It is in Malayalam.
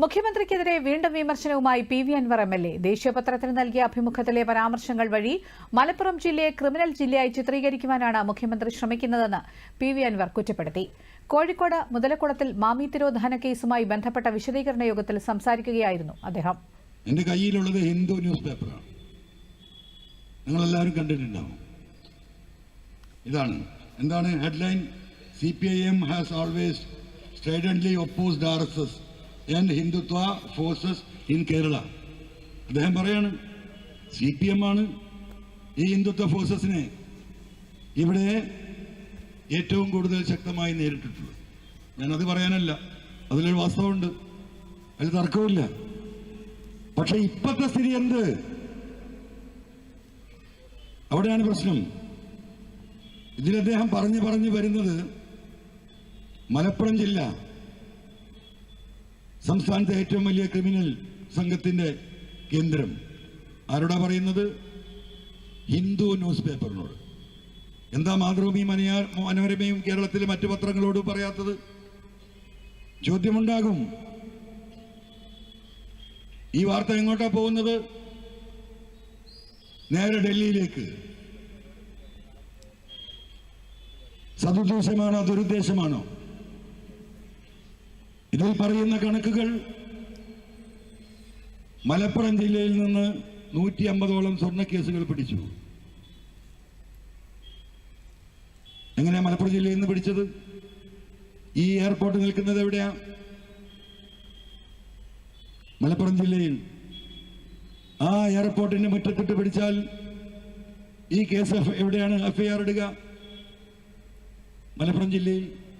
മുഖ്യമന്ത്രിക്കെതിരെ വീണ്ടും വിമർശനവുമായി P V Anvar M L A. ദേശീയപത്രത്തിന് നൽകിയ അഭിമുഖത്തിലെ പരാമർശങ്ങൾ വഴി മലപ്പുറം ജില്ലയെ ക്രിമിനൽ ജില്ലയായി ചിത്രീകരിക്കുവാനാണ് മുഖ്യമന്ത്രി ശ്രമിക്കുന്നതെന്ന് പി വി അൻവർ കുറ്റപ്പെടുത്തി. കോഴിക്കോട് മുതലക്കുളത്തിൽ മാമി തിരോധാന കേസുമായി ബന്ധപ്പെട്ട വിശദീകരണ യോഗത്തിൽ സംസാരിക്കുകയായിരുന്നു അദ്ദേഹം. എന്റെ കയ്യിലുള്ളത് ഹിന്ദു ന്യൂസ് പേപ്പറാണ് നിങ്ങളെല്ലാവരും കണ്ടിട്ടുണ്ടാവും. ഇതാണ്. എന്താണ്? Headline C P I M has always stridently opposed R S S. And Hindutva forces in Kerala അദ്ദേഹം പറയാണ് സി പി എം ആണ് ഈ ഹിന്ദുത്വ ഫോഴ്സസിനെ ഇവിടെ ഏറ്റവും കൂടുതൽ ശക്തമായി നേരിട്ടിട്ടുള്ളത്. ഞാനത് പറയാനല്ല അതിലൊരു വാസ്തവമുണ്ട്. അതിൽ തർക്കമില്ല പക്ഷെ ഇപ്പോഴത്തെ സ്ഥിതി എന്ത്? അവിടെയാണ് പ്രശ്നം. ഇതിൽ അദ്ദേഹം പറഞ്ഞു പറഞ്ഞു വരുന്നത് മലപ്പുറം ജില്ല. സംസ്ഥാനത്തെ ഏറ്റവും വലിയ ക്രിമിനൽ സംഘത്തിന്റെ കേന്ദ്രം ആരോടാ പറയുന്നത്? ഹിന്ദു ന്യൂസ് പേപ്പറിനോട്. എന്താ മാതൃഭൂമി മനയാ മനോരമയും കേരളത്തിലെ മറ്റു പത്രങ്ങളോട് പറയാത്തത്? ചോദ്യമുണ്ടാകും. ഈ വാർത്ത എങ്ങോട്ടാ പോകുന്നത്? നേരെ ഡൽഹിയിലേക്ക്. സതുദ്ദേശമാണോ ദുരുദ്ദേശമാണോ? ഇതിൽ പറയുന്ന കണക്കുകൾ മലപ്പുറം ജില്ലയിൽ നിന്ന് നൂറ്റി അമ്പതോളം സ്വർണ കേസുകൾ പിടിച്ചു. എങ്ങനെയാ മലപ്പുറം ജില്ലയിൽ നിന്ന് പിടിച്ചത്? ഈ എയർപോർട്ട് നിൽക്കുന്നത് എവിടെയാ? മലപ്പുറം ജില്ലയിൽ. ആ എയർപോർട്ടിന്റെ മുറ്റത്തിട്ട് പിടിച്ചാൽ ഈ കേസ് എവിടെയാണ്? എഫ്ഐആർ ഇടുക. മലപ്പുറം ജില്ലയിൽ.